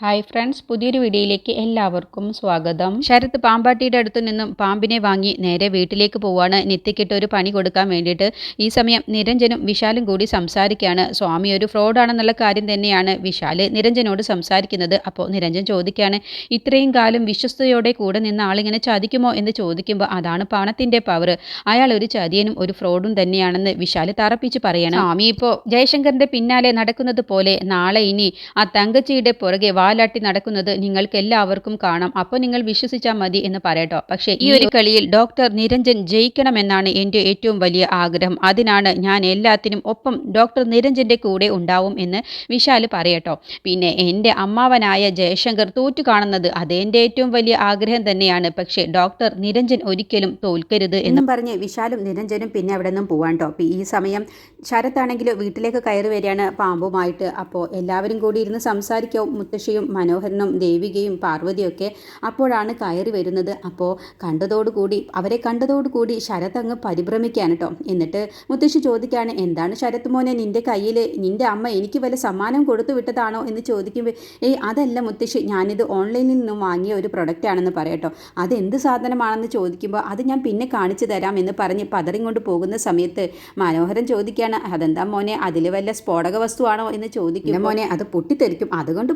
Hi friends പുതിയൊരു വീഡിയോയിലേക്ക് എല്ലാവർക്കും സ്വാഗതം. ശരത് പാമ്പാട്ടിയുടെ അടുത്തു നിന്നും പാമ്പിനെ വാങ്ങി നേരെ വീട്ടിലേക്ക് പോവാണ്. നിത്യക്കിട്ട് ഒരു പണി കൊടുക്കാൻ വേണ്ടിയിട്ട് ഈ സമയം നിരഞ്ജനും വിശാലും കൂടി സംസാരിക്കുകയാണ്. സ്വാമി ഒരു ഫ്രോഡാണെന്നുള്ള കാര്യം തന്നെയാണ് വിശാൽ നിരഞ്ജനോട് സംസാരിക്കുന്നത്. അപ്പോൾ നിരഞ്ജൻ ചോദിക്കുകയാണ് ഇത്രയും കാലം വിശ്വസ്തയോടെ കൂടെ നിന്ന ആളിങ്ങനെ ചതിക്കുമോ? എന്ന് ചോദിക്കുമ്പോൾ അതാണ് പണത്തിന്റെ പവർ അയാൾ ഒരു ചതിയനും ഒരു ഫ്രോഡും തന്നെയാണെന്ന് വിശാൽ തറപ്പിച്ച് പറയണം. സ്വാമി ഇപ്പോൾ ജയശങ്കറിന്റെ പിന്നാലെ നടക്കുന്നത് പോലെ നാളെ ഇനി ആ തങ്കച്ചിയുടെ പുറകെ വാലാട്ടി നടക്കുന്നത് നിങ്ങൾക്ക് എല്ലാവർക്കും കാണാം. അപ്പോൾ നിങ്ങൾ വിശ്വസിച്ചാൽ മതി എന്ന് പറയട്ടോ. പക്ഷേ ഈ ഒരു കളിയിൽ ഡോക്ടർ നിരഞ്ജൻ ജയിക്കണമെന്നാണ് എന്റെ ഏറ്റവും വലിയ ആഗ്രഹം. അതിനാണ് ഞാൻ എല്ലാത്തിനും ഒപ്പം ഡോക്ടർ നിരഞ്ജന്റെ കൂടെ ഉണ്ടാവും എന്ന് വിശാൽ പറയട്ടോ. പിന്നെ എന്റെ അമ്മാവനായ ജയശങ്കർ തോറ്റു കാണുന്നത് അതെന്റെ ഏറ്റവും വലിയ ആഗ്രഹം തന്നെയാണ്. പക്ഷേ ഡോക്ടർ നിരഞ്ജൻ ഒരിക്കലും തോൽക്കരുത് എന്ന് പറഞ്ഞ് വിശാലും നിരഞ്ജനും പിന്നെ അവിടെ നിന്നും പോവാൻ ഈ സമയം ശരത്താണെങ്കിൽ വീട്ടിലേക്ക് കയറി വരികയാണ് പാമ്പുമായിട്ട്. അപ്പോൾ എല്ലാവരും കൂടി ഇരുന്ന് സംസാരിക്കും. മുത്തശ്ശിയും മനോഹരനും ദേവികയും പാർവതിയൊക്കെ അപ്പോഴാണ് കയറി വരുന്നത്. അപ്പോൾ കണ്ടതോടുകൂടി അവരെ കണ്ടതോടുകൂടി ശരത് അങ്ങ് പരിഭ്രമിക്കാൻ കേട്ടോ. എന്നിട്ട് മുത്തശ്ശി ചോദിക്കുകയാണ് എന്താണ് ശരത് മോനെ നിന്റെ കയ്യിൽ നിന്റെ അമ്മ എനിക്ക് വല്ല സമ്മാനം കൊടുത്തു വിട്ടതാണോ? എന്ന് ചോദിക്കുമ്പോൾ ഏയ് അതല്ല മുത്തശ്ശി ഞാനിത് ഓൺലൈനിൽ നിന്നും വാങ്ങിയ ഒരു പ്രൊഡക്റ്റ് ആണെന്ന് പറയട്ടോ അതെന്ത് സാധനമാണെന്ന് ചോദിക്കുമ്പോൾ അത് ഞാൻ പിന്നെ കാണിച്ചു തരാം എന്ന് പറഞ്ഞ് പതറിങ്ങോട്ട് പോകുന്ന സമയത്ത് മനോഹരൻ ചോദിക്കുകയാണ് അതെന്താ മോനെ അതിൽ വല്ല സ്ഫോടക വസ്തുവാണോ? എന്ന് ചോദിക്കും മോനെ അത് പൊട്ടിത്തെറിക്കും. അതുകൊണ്ട്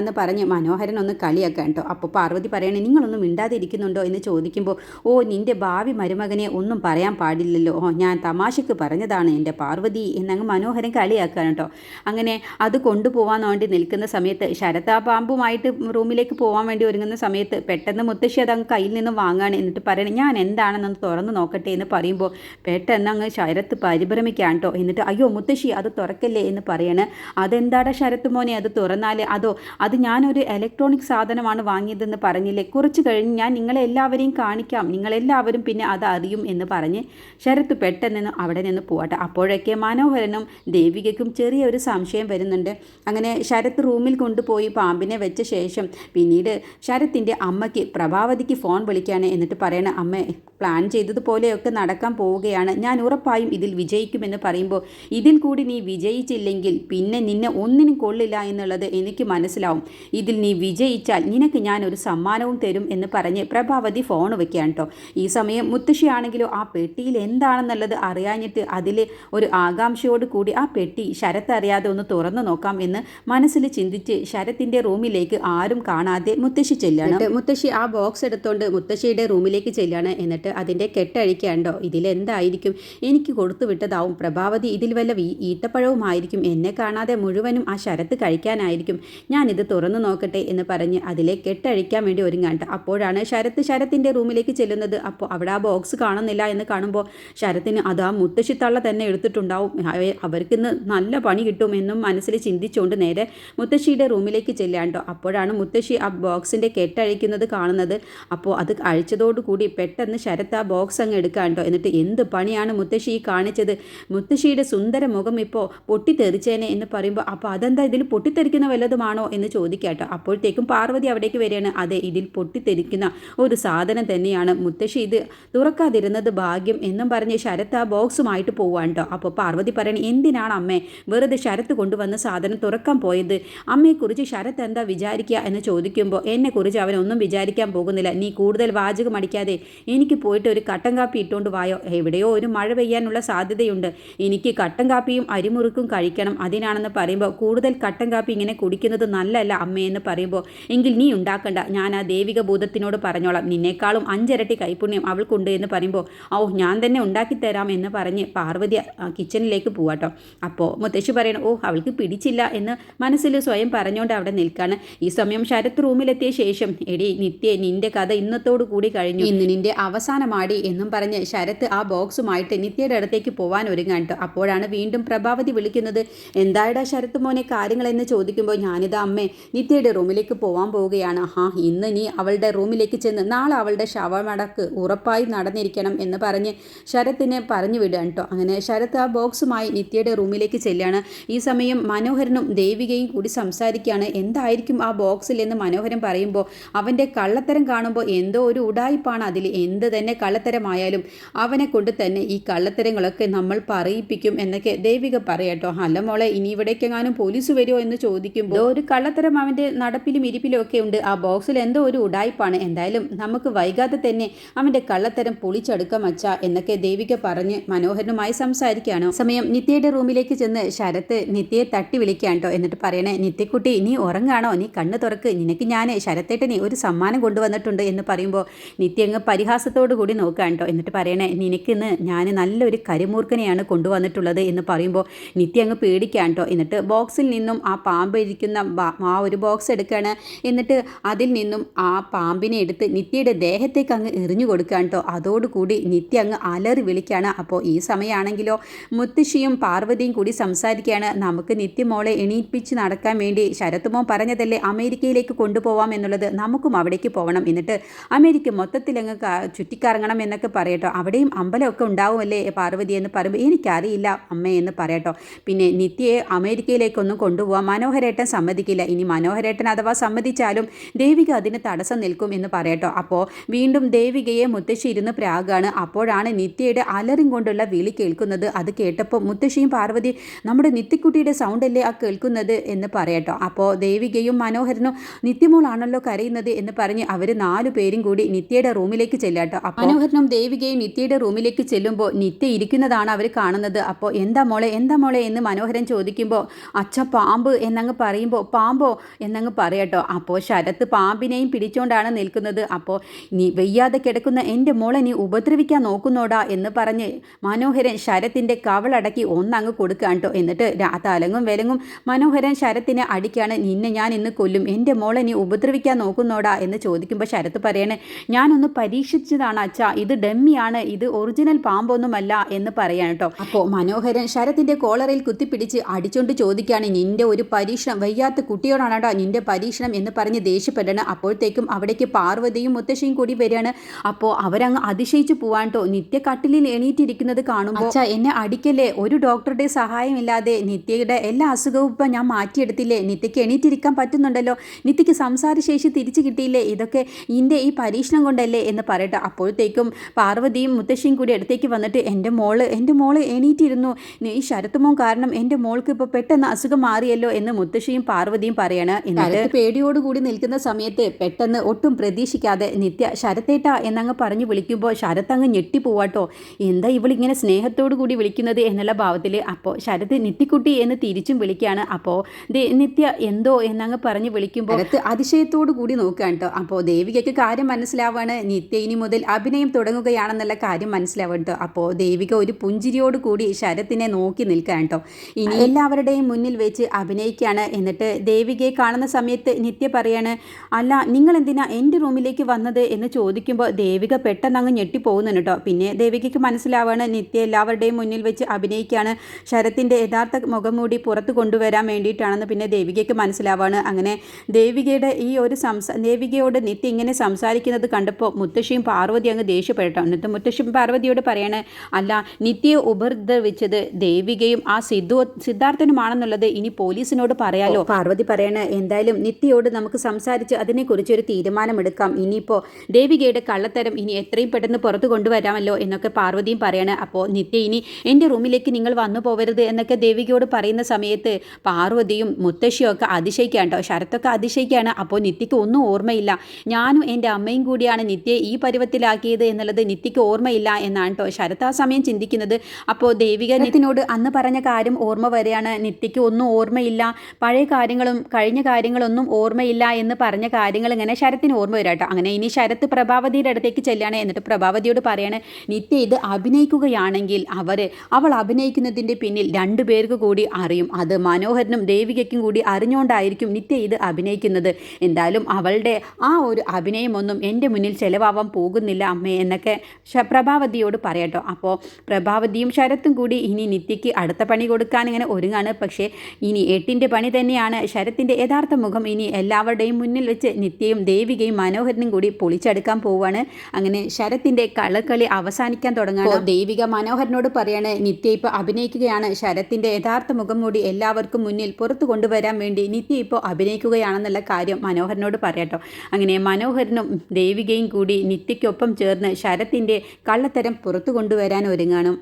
പറഞ്ഞതാണെന്ന് പറഞ്ഞ് മനോഹരൻ ഒന്ന് കളിയാക്കാൻ കേട്ടോ. അപ്പോൾ പാർവതി പറയണേ നിങ്ങളൊന്നും മിണ്ടാതിരിക്കുന്നുണ്ടോ? എന്ന് ചോദിക്കുമ്പോൾ ഓ നിന്റെ ഭാവി മരുമകനെ ഒന്നും പറയാൻ പാടില്ലല്ലോ. ഓ ഞാൻ തമാശക്ക് പറഞ്ഞതാണ് എന്റെ പാർവതി എന്നങ്ങ് മനോഹരൻ കളിയാക്കാൻ കേട്ടോ. അങ്ങനെ അത് കൊണ്ടുപോകാൻ വേണ്ടി നിൽക്കുന്ന സമയത്ത് ശരത്താ പാമ്പുമായിട്ട് റൂമിലേക്ക് പോകാൻ വേണ്ടി ഒരുങ്ങുന്ന സമയത്ത് പെട്ടെന്ന് മുത്തശ്ശി അത് അങ്ങ് കയ്യിൽ നിന്ന് വാങ്ങാണ്. എന്നിട്ട് പറയണേ ഞാൻ എന്താണെന്നൊന്ന് തുറന്ന് നോക്കട്ടെ എന്ന് പറയുമ്പോൾ പെട്ടെന്ന് അങ്ങ് ശരത്ത് പരിഭ്രമിക്കാൻ കേട്ടോ. എന്നിട്ട് അയ്യോ മുത്തശ്ശി അത് തുറക്കല്ലേ? എന്ന് പറയണേ അതെന്താടാ ശരത്ത് മോനെ അത് തുറന്നാൽ അതോ അത് ഞാനൊരു ഇലക്ട്രോണിക് സാധനമാണ് വാങ്ങിയതെന്ന് പറഞ്ഞില്ലേ? കുറച്ച് കഴിഞ്ഞ് ഞാൻ നിങ്ങളെ എല്ലാവരെയും കാണിക്കാം. നിങ്ങളെല്ലാവരും പിന്നെ അത് അറിയും എന്ന് പറഞ്ഞ് ശരത്ത് പെട്ടെന്ന് അവിടെ നിന്ന് പോകട്ടെ അപ്പോഴൊക്കെ മനോഹരനും ദേവികയ്ക്കും ചെറിയൊരു സംശയം വരുന്നുണ്ട്. അങ്ങനെ ശരത്ത് റൂമിൽ കൊണ്ടുപോയി പാമ്പിനെ വെച്ച ശേഷം പിന്നീട് ശരത്തിന്റെ അമ്മയ്ക്ക് പ്രഭാവതിക്ക് ഫോൺ വിളിക്കുകയാണ് എന്നിട്ട് പറയണ അമ്മ പ്ലാൻ ചെയ്തതുപോലെയൊക്കെ നടക്കാൻ പോവുകയാണ്. ഞാൻ ഉറപ്പായും ഇതിൽ വിജയിക്കുമെന്ന് പറയുമ്പോൾ ഇതിൽ കൂടി നീ വിജയിച്ചില്ലെങ്കിൽ പിന്നെ നിന്നെ ഒന്നിനും കൊള്ളില്ല എന്നുള്ളത് എനിക്ക് മനസ്സിലാവും. ഇതിൽ നീ വിജയിച്ചാൽ നിനക്ക് ഞാൻ ഒരു സമ്മാനവും തരും എന്ന് പറഞ്ഞ് പ്രഭാവതി ഫോൺ വെക്കുകയാണ് കേട്ടോ ഈ സമയം മുത്തശ്ശിയാണെങ്കിലോ ആ പെട്ടിയിൽ എന്താണെന്നുള്ളത് അറിയാഞ്ഞിട്ട് അതിൽ ഒരു ആകാംക്ഷയോട് കൂടി ആ പെട്ടി ശരത്ത് അറിയാതെ ഒന്ന് തുറന്നു നോക്കാം എന്ന് മനസ്സിൽ ചിന്തിച്ച് ശരത്തിന്റെ റൂമിലേക്ക് ആരും കാണാതെ മുത്തശ്ശി ചെല്ലാണ്. മുത്തശ്ശി ആ ബോക്സ് എടുത്തുകൊണ്ട് മുത്തശ്ശിയുടെ റൂമിലേക്ക് ചെല്ലാണ്. എന്നിട്ട് അതിന്റെ കെട്ടഴിക്കാണ്ടോ ഇതിലെന്തായിരിക്കും എനിക്ക് കൊടുത്തു വിട്ടതാവും. പ്രഭാവതി ഇതിൽ വല്ല ഈത്തപ്പഴവുമായിരിക്കും. എന്നെ കാണാതെ മുഴുവനും ആ ശരത്ത് കഴിക്കാനായിരിക്കും. ഞാനിത് തുറന്നു നോക്കട്ടെ എന്ന് പറഞ്ഞ് അതിലെ കെട്ടഴിക്കാൻ വേണ്ടി ഒരുങ്ങാണ്ട് അപ്പോഴാണ് ശരത്ത് ശരത്തിന്റെ റൂമിലേക്ക് ചെല്ലുന്നത്. അപ്പോൾ അവിടെ ആ ബോക്സ് കാണുന്നില്ല എന്ന് കാണുമ്പോൾ ശരത്തിന് അത് ആ മുത്തശ്ശിത്തള്ള തന്നെ എടുത്തിട്ടുണ്ടാവും. അവ- അവർക്കിന്ന് നല്ല പണി കിട്ടുമെന്നും മനസ്സിൽ ചിന്തിച്ചുകൊണ്ട് നേരെ മുത്തശ്ശിയുടെ റൂമിലേക്ക് ചെല്ലാണ്ടോ അപ്പോഴാണ് മുത്തശ്ശി ആ ബോക്സിന്റെ കെട്ടഴിക്കുന്നത് കാണുന്നത്. അപ്പോൾ അത് അഴിച്ചതോടുകൂടി പെട്ടെന്ന് ശരത്ത് ആ ബോക്സ് അങ്ങ് എടുക്കാണ്ടോ എന്നിട്ട് എന്ത് പണിയാണ് മുത്തശ്ശി കാണിച്ചത്? മുത്തശ്ശിയുടെ സുന്ദര മുഖം ഇപ്പോൾ പൊട്ടിത്തെറിച്ചേനെ എന്ന് പറയുമ്പോൾ അപ്പോൾ അതെന്താ ഇതിൽ പൊട്ടിത്തെറിക്കുന്ന വല്ലതുമാണോ എന്ന് ചോദിക്കാട്ടോ. അപ്പോഴത്തേക്കും പാർവതി അവിടേക്ക് വരികയാണ്. അതെ ഇതിൽ പൊട്ടിത്തെറിക്കുന്ന ഒരു സാധനം തന്നെയാണ് മുത്തശ്ശി. ഇത് തുറക്കാതിരുന്നത് ഭാഗ്യം എന്നും പറഞ്ഞ് ശരത്ത് ആ ബോക്സുമായിട്ട് പോവാണ് കേട്ടോ അപ്പോൾ പാർവതി പറയണേ എന്തിനാണ് അമ്മേ വെറുതെ ശരത്ത് കൊണ്ടുവന്ന സാധനം തുറക്കാൻ പോയത്? അമ്മയെക്കുറിച്ച് ശരത്ത് എന്താ വിചാരിക്കുക എന്ന് ചോദിക്കുമ്പോൾ എന്നെക്കുറിച്ച് അവനൊന്നും വിചാരിക്കാൻ പോകുന്നില്ല. നീ കൂടുതൽ വാചകം അടിക്കാതെ എനിക്ക് പോയിട്ട് ഒരു കട്ടൻ കാപ്പി ഇട്ടുകൊണ്ട് വായോ? എവിടെയോ ഒരു മഴ പെയ്യാനുള്ള സാധ്യതയുണ്ട്. എനിക്ക് കട്ടൻ കാപ്പിയും അരിമുറുക്കും കഴിക്കണം. അതിനാണെന്ന് പറയുമ്പോൾ കൂടുതൽ കട്ടൻ കാപ്പി ഇങ്ങനെ കുടിക്കുന്നത് നല്ലല്ല അമ്മയെന്ന് പറയുമ്പോൾ എങ്കിൽ നീ ഉണ്ടാക്കണ്ട. ഞാൻ ആ ദേവിക ഭൂതത്തിനോട് പറഞ്ഞോളാം. നിന്നേക്കാളും അഞ്ചിരട്ടി കൈപുണ്യം അവൾക്കുണ്ട് എന്ന് പറയുമ്പോൾ ഓ ഞാൻ തന്നെ ഉണ്ടാക്കിത്തരാം എന്ന് പറഞ്ഞ് പാർവതി കിച്ചണിലേക്ക് പോവാട്ടോ അപ്പോൾ മുത്തശ്ശി പറയണം ഓ അവൾക്ക് പിടിച്ചില്ല എന്ന് മനസ്സിൽ സ്വയം പറഞ്ഞുകൊണ്ട് അവിടെ നിൽക്കാണ്. ഈ സമയം ശരത് റൂമിലെത്തിയ ശേഷം എടി നിത്യ നിന്റെ കഥ ഇന്നത്തോടു കൂടി കഴിഞ്ഞു. ഇന്ന് നിന്റെ അവസാനമാടി എന്നും പറഞ്ഞ് ശരത് ആ ബോക്സുമായിട്ട് നിത്യയുടെ അടുത്തേക്ക് പോവാൻ ഒരുങ്ങാൻ കേട്ടോ അപ്പോഴാണ് വീണ്ടും പ്രഭാവതി വിളിക്കുന്നത് എന്തായടാ ശരത് മോനെ കാര്യങ്ങളെന്ന് ചോദിക്കുമ്പോൾ ഞാനിത് അമ്മേ നിത്യയുടെ റൂമിലേക്ക് പോവാൻ പോവുകയാണ്. ഹാ ഇന്ന് നീ അവളുടെ റൂമിലേക്ക് ചെന്ന് നാളെ അവളുടെ ശവമടക്ക് ഉറപ്പായി നടന്നിരിക്കണം എന്ന് പറഞ്ഞ് ശരത്തിനെ പറഞ്ഞു വിടുകയാണ് കേട്ടോ. അങ്ങനെ ശരത്ത് ആ ബോക്സുമായി നിത്യയുടെ റൂമിലേക്ക് ചെല്ലുകയാണ്. ഈ സമയം മനോഹരനും ദേവികയും കൂടി സംസാരിക്കുകയാണ്. എന്തായിരിക്കും ആ ബോക്സിൽ എന്ന് മനോഹരൻ പറയുമ്പോൾ അവന്റെ കള്ളത്തരം കാണുമ്പോൾ എന്തോ ഒരു ഉടായിപ്പാണ് അതിൽ. എന്ത് തന്നെ കള്ളത്തരമായാലും അവനെ കൊണ്ട് തന്നെ ഈ കള്ളത്തരങ്ങളൊക്കെ നമ്മൾ പറയിപ്പിക്കും എന്നൊക്കെ ദേവിക പറയട്ടോ അല്ല മോളെ ഇനി ഇവിടേക്കെങ്ങാനും പോലീസ് വരുമോ എന്ന് ചോദിക്കുമ്പോൾ ഒരു കള്ളത്തരം കള്ളത്തരം അവന്റെ നടപ്പിലും ഇരിപ്പിലും ഒക്കെ ഉണ്ട്. ആ ബോക്സിൽ എന്തോ ഒരു ഉടായ്പാണ് എന്തായാലും നമുക്ക് വൈകാതെ തന്നെ അവന്റെ കള്ളത്തരം പൊളിച്ചെടുക്കാം അച്ഛ എന്നൊക്കെ ദേവിക പറഞ്ഞ് മനോഹരനുമായി സംസാരിക്കുകയാണ്. സമയം നിത്യയുടെ റൂമിലേക്ക് ചെന്ന് ശരത്ത് നിത്യയെ തട്ടി വിളിക്കുകയാണ് കേട്ടോ. എന്നിട്ട് പറയണേ നിത്യക്കുട്ടി നീ ഉറങ്ങാണോ? നീ കണ്ണ് തുറക്ക്. നിനക്ക് ഞാൻ ശരത്തേട്ടനെ ഒരു സമ്മാനം കൊണ്ടുവന്നിട്ടുണ്ട് എന്ന് പറയുമ്പോൾ നിത്യ അങ്ങ് പരിഹാസത്തോടു കൂടി നോക്കുകയാണ് കേട്ടോ. എന്നിട്ട് പറയണേ നിനക്കിന്ന് ഞാൻ നല്ലൊരു കരിമൂർക്കനെയാണ് കൊണ്ടുവന്നിട്ടുള്ളത് എന്ന് പറയുമ്പോൾ നിത്യ അങ്ങ് പേടിക്കുകയാണ് കേട്ടോ. എന്നിട്ട് ബോക്സിൽ നിന്നും ആ പാമ്പ് ഇരിക്കുന്ന ആ ഒരു ബോക്സ് എടുക്കുകയാണ് എന്നിട്ട് അതിൽ നിന്നും ആ പാമ്പിനെ എടുത്ത് നിത്യയുടെ ദേഹത്തേക്ക് അങ്ങ് എറിഞ്ഞു കൊടുക്കുകയാണ് കേട്ടോ അതോടുകൂടി നിത്യ അങ്ങ് അലറി വിളിക്കുകയാണ്. അപ്പോൾ ഈ സമയമാണെങ്കിലോ മുത്തശ്ശിയും പാർവതിയും കൂടി സംസാരിക്കുകയാണ്. നമുക്ക് നിത്യമോളെ എണീപ്പിച്ച് നടക്കാൻ വേണ്ടി ശരത്തുമോ പറഞ്ഞതല്ലേ അമേരിക്കയിലേക്ക് കൊണ്ടുപോവാം എന്നുള്ളത്? നമുക്കും അവിടേക്ക് പോകണം എന്നിട്ട് അമേരിക്ക മൊത്തത്തിൽ അങ്ങ് ചുറ്റിക്കറങ്ങണം എന്നൊക്കെ പറയട്ടോ അവിടെയും അമ്പലമൊക്കെ ഉണ്ടാവുമല്ലേ പാർവതി എന്ന് പറയുമ്പോൾ എനിക്കറിയില്ല അമ്മേ എന്ന് പറയട്ടോ പിന്നെ നിത്യയെ അമേരിക്കയിലേക്കൊന്നും കൊണ്ടുപോകാൻ മനോഹരേട്ടൻ സമ്മതിക്കില്ല. ഇനി മനോഹരേട്ടൻ അഥവാ സമ്മതിച്ചാലും ദേവിക അതിന് തടസ്സം നിൽക്കും എന്ന് പറയട്ടോ അപ്പോൾ വീണ്ടും ദേവികയെ മുത്തശ്ശി ഇരുന്ന് പ്രാഗാണ്. അപ്പോഴാണ് നിത്യയുടെ അലറും കൊണ്ടുള്ള വിളി കേൾക്കുന്നത്. അത് കേട്ടപ്പോൾ മുത്തശ്ശിയും പാർവതി നമ്മുടെ നിത്യക്കുട്ടിയുടെ സൗണ്ട് അല്ലേ ആ കേൾക്കുന്നത്? എന്ന് പറയട്ടോ അപ്പോൾ ദേവികയും മനോഹരനും നിത്യമോളാണല്ലോ കരയുന്നത്? എന്ന് പറഞ്ഞ് അവർ നാലു പേരും കൂടി നിത്യയുടെ റൂമിലേക്ക് ചെല്ലാട്ടോ അപ്പോൾ മനോഹരനും ദേവികയും നിത്യയുടെ റൂമിലേക്ക് ചെല്ലുമ്പോൾ നിത്യ ഇരിക്കുന്നതാണ് അവർ കാണുന്നത്. അപ്പോൾ എന്താ മോളെ? എന്താ മോളെ? എന്ന് മനോഹരൻ ചോദിക്കുമ്പോൾ അച്ഛ പാമ്പ് എന്നങ്ങ് പറയുമ്പോൾ പാമ്പോ? എന്നങ്ങ് പറയട്ടോ അപ്പോൾ ശരത്ത് പാമ്പിനെയും പിടിച്ചുകൊണ്ടാണ് നിൽക്കുന്നത്. അപ്പോൾ നീ വെയ്യാതെ കിടക്കുന്ന എന്റെ മോളെ നീ ഉപദ്രവിക്കാൻ നോക്കുന്നോടാ എന്ന് പറഞ്ഞ് മനോഹരൻ ശരത്തിന്റെ കവളടക്കി ഒന്നങ്ങ് കൊടുക്കുകയാണ് കേട്ടോ എന്നിട്ട് തലങ്ങും വിലങ്ങും മനോഹരൻ ശരത്തിനെ അടിക്കാണ്. നിന്നെ ഞാൻ ഇന്ന് കൊല്ലും. എന്റെ മോളെ നീ ഉപദ്രവിക്കാൻ നോക്കുന്നോടാ എന്ന് ചോദിക്കുമ്പോൾ ശരത്ത് പറയണേ ഞാനൊന്ന് പരീക്ഷിച്ചതാണ് അച്ഛാ. ഇത് ഡമ്മിയാണ്. ഇത് ഒറിജിനൽ പാമ്പൊന്നുമല്ല എന്ന് പറയാണ് കേട്ടോ അപ്പോൾ മനോഹരൻ ശരത്തിന്റെ കോളറിൽ കുത്തിപ്പിടിച്ച് അടിച്ചോണ്ട് ചോദിക്കുകയാണ് നിന്റെ ഒരു പരീക്ഷണം വയ്യാത്ത കുട്ടിയോടാണാടാ നിന്റെ പരീക്ഷണം എന്ന് പറഞ്ഞ് ദേഷ്യപ്പെടണം അപ്പോഴത്തേക്കും അവിടേക്ക് പാർവതിയും മുത്തശ്ശിയും കൂടി വരികയാണ്. അപ്പോൾ അവരങ്ങ് അതിശയിച്ചു പോവാൻ കേട്ടോ. നിത്യ കട്ടിലിൽ എണീറ്റിരിക്കുന്നത് കാണുമ്പോൾ അച്ഛാ എന്നെ അടിക്കല്ലേ? ഒരു ഡോക്ടറുടെ സഹായമില്ലാതെ നിത്യയുടെ എല്ലാ അസുഖവും ഇപ്പം ഞാൻ മാറ്റിയെടുത്തില്ലേ? നിത്യയ്ക്ക് എണീറ്റിരിക്കാൻ പറ്റുന്നുണ്ടല്ലോ. നിത്യയ്ക്ക് സംസാരശേഷി തിരിച്ചു കിട്ടിയില്ലേ? ഇതൊക്കെ ഇന്റെ ഈ പരീക്ഷണം കൊണ്ടല്ലേ എന്ന് പറയട്ടെ. അപ്പോഴത്തേക്കും പാർവതിയും മുത്തശ്ശിയും കൂടി അടുത്തേക്ക് വന്നിട്ട് എന്റെ മോൾ എന്റെ മോൾ എണീറ്റിരുന്നു. ഈ ശരത്തുമോ കാരണം എന്റെ മോൾക്ക് ഇപ്പോൾ പെട്ടെന്ന് അസുഖം മാറിയല്ലോ എന്ന് മുത്തശ്ശിയും പാർവതിയും പറയാണ്. എന്നിട്ട് പേടിയോടുകൂടി നിൽക്കുന്ന സമയത്ത് പെട്ടെന്ന് ഒട്ടും പ്രതീക്ഷിക്കാതെ നിത്യ ശരത്തേട്ട എന്നങ്ങ് പറഞ്ഞു വിളിക്കുമ്പോൾ ശരത്ത് അങ്ങ് ഞെട്ടിപ്പോവാട്ടോ എന്താ ഇവളിങ്ങനെ സ്നേഹത്തോടു കൂടി വിളിക്കുന്നത് എന്നുള്ള ഭാവത്തിൽ അപ്പോൾ ശരത്ത് നിത്യക്കുട്ടി എന്ന് തിരിച്ചും വിളിക്കുകയാണ് അപ്പോൾ നിത്യ എന്തോ എന്നങ്ങ് പറഞ്ഞ് വിളിക്കുമ്പോൾ ശരത്ത് അതിശയത്തോടു കൂടി നോക്കുകയാണ് കേട്ടോ അപ്പോൾ ദേവികയ്ക്ക് കാര്യം മനസ്സിലാവാണ്. നിത്യ ഇനി മുതൽ അഭിനയം തുടങ്ങുകയാണെന്നുള്ള കാര്യം മനസ്സിലാവും കേട്ടോ അപ്പോൾ ദേവിക ഒരു പുഞ്ചിരിയോട് കൂടി ശരത്തിനെ നോക്കി നിൽക്കുകയാണ് കേട്ടോ ഇനി എല്ലാവരുടെയും മുന്നിൽ വെച്ച് അഭിനയിക്കുകയാണ് എന്നിട്ട് ദേവികയെ കാണുന്ന സമയത്ത് നിത്യ പറയാണ് അല്ല നിങ്ങൾ എന്തിനാ എന്റെ റൂമിലേക്ക് വന്നത്? എന്ന് ചോദിക്കുമ്പോൾ ദേവിക പെട്ടെന്ന് അങ്ങ് ഞെട്ടിപ്പോകുന്നുണ്ട് കേട്ടോ. പിന്നെ ദേവികയ്ക്ക് മനസ്സിലാവാണ് നിത്യ എല്ലാവരുടെയും മുന്നിൽ വെച്ച് അഭിനയിക്കുകയാണ് ശരത്തിന്റെ യഥാർത്ഥ മുഖം മുഖംമൂടി പുറത്ത് കൊണ്ടുവരാൻ വേണ്ടിയിട്ടാണെന്ന് പിന്നെ ദേവികയ്ക്ക് മനസ്സിലാവാണ്. അങ്ങനെ ദേവികയുടെ ഈ ഒരു സംസാ ദേവികയോട് നിത്യ ഇങ്ങനെ സംസാരിക്കുന്നത് കണ്ടപ്പോൾ മുത്തശ്ശിയും പാർവതി അങ്ങ് ദേഷ്യപ്പെട്ടോ എന്നിട്ട് മുത്തശ്ശിയും പാർവതിയോട് പറയാണ് അല്ല നിത്യയെ ഉപദ്രവിച്ചത് ദേവികയും ആ സിദ്ധു സിദ്ധാർത്ഥനുമാണെന്നുള്ളത് ഇനി പോലീസിനോട് പറയാലോ? പാർവതി പറയണ. എന്തായാലും നിത്യയോട് നമുക്ക് സംസാരിച്ച് അതിനെക്കുറിച്ച് ഒരു തീരുമാനമെടുക്കാം. ഇനിയിപ്പോൾ ദേവികയുടെ കള്ളത്തരം ഇനി എത്രയും പെട്ടെന്ന് പുറത്തു കൊണ്ടുവരാമല്ലോ എന്നൊക്കെ പാർവതിയും പറയണ. അപ്പോൾ നിത്യ ഇനി എന്റെ റൂമിലേക്ക് നിങ്ങൾ വന്നു പോവരുത് എന്നൊക്കെ ദേവികയോട് പറയുന്ന സമയത്ത് പാർവതിയും മുത്തശ്ശിയും ഒക്കെ അതിശയിക്കാൻ കേട്ടോ. ശരത്തൊക്കെ അതിശയിക്കുകയാണ് അപ്പോൾ നിത്യയ്ക്ക് ഒന്നും ഓർമ്മയില്ല. ഞാനും എന്റെ അമ്മയും കൂടിയാണ് നിത്യയെ ഈ പരുവത്തിലാക്കിയത് എന്നുള്ളത് നിത്യയ്ക്ക് ഓർമ്മയില്ല എന്നാണ് കേട്ടോ ശരത്ത് ആ സമയം ചിന്തിക്കുന്നത്. അപ്പോൾ ദേവിക നിത്യനോട് അന്ന് പറഞ്ഞ കാര്യം ഓർമ്മ വരെയാണ്. നിത്യയ്ക്ക് ഒന്നും ഓർമ്മയില്ല. പഴയ കാര്യങ്ങളും കഴിഞ്ഞ കാര്യങ്ങളൊന്നും ഓർമ്മയില്ല എന്ന് പറഞ്ഞ കാര്യങ്ങൾ ഇങ്ങനെ ശരത്തിന് ഓർമ്മ വരാം കേട്ടോ അങ്ങനെ ഇനി ശരത്ത് പ്രഭാവതിയുടെ അടുത്തേക്ക് ചെല്ലുകയാണ്. എന്നിട്ട് പ്രഭാവതിയോട് പറയാണ് നിത്യ ഇത് അഭിനയിക്കുകയാണെങ്കിൽ അവർ അവൾ അഭിനയിക്കുന്നതിന്റെ പിന്നിൽ രണ്ടു പേർക്ക് കൂടി അറിയും. അത് മനോഹരനും ദേവികയ്ക്കും കൂടി അറിഞ്ഞുകൊണ്ടായിരിക്കും നിത്യ ഇത് അഭിനയിക്കുന്നത്. എന്തായാലും അവളുടെ ആ ഒരു അഭിനയമൊന്നും എന്റെ മുന്നിൽ ചിലവാവാൻ പോകുന്നില്ല അമ്മേ എന്നൊക്കെ പ്രഭാവതിയോട് പറയട്ടോ അപ്പോൾ പ്രഭാവതിയും ശരത്തും കൂടി ഇനി നിത്യയ്ക്ക് അടുത്ത പണി കൊടുക്കാൻ ഇങ്ങനെ ഒരുങ്ങാണ്. പക്ഷേ ഇനി എട്ടിന്റെ പണി തന്നെയാണ് ശരത്തിന്റെ യഥാർത്ഥ മുഖം ഇനി എല്ലാവരുടെയും മുന്നിൽ വെച്ച് നിത്യയും ദേവികയും മനോഹരനും കൂടി പൊളിച്ചെടുക്കാൻ പോവുകയാണ്. അങ്ങനെ ശരത്തിന്റെ കള്ളക്കളി അവസാനിക്കാൻ തുടങ്ങാണ്. ദേവിക മനോഹരനോട് പറയാണ് നിത്യ ഇപ്പോൾ അഭിനയിക്കുകയാണ്. ശരത്തിന്റെ യഥാർത്ഥ മുഖം കൂടി എല്ലാവർക്കും മുന്നിൽ പുറത്തു കൊണ്ടുവരാൻ വേണ്ടി നിത്യ ഇപ്പോൾ അഭിനയിക്കുകയാണെന്നുള്ള കാര്യം മനോഹരനോട് പറയട്ടോ അങ്ങനെ മനോഹരനും ദേവികയും കൂടി നിത്യയ്ക്കൊപ്പം ചേർന്ന് ശരത്തിന്റെ കള്ളത്തരം പുറത്തു കൊണ്ടുവരാൻ ഒരുങ്ങണം.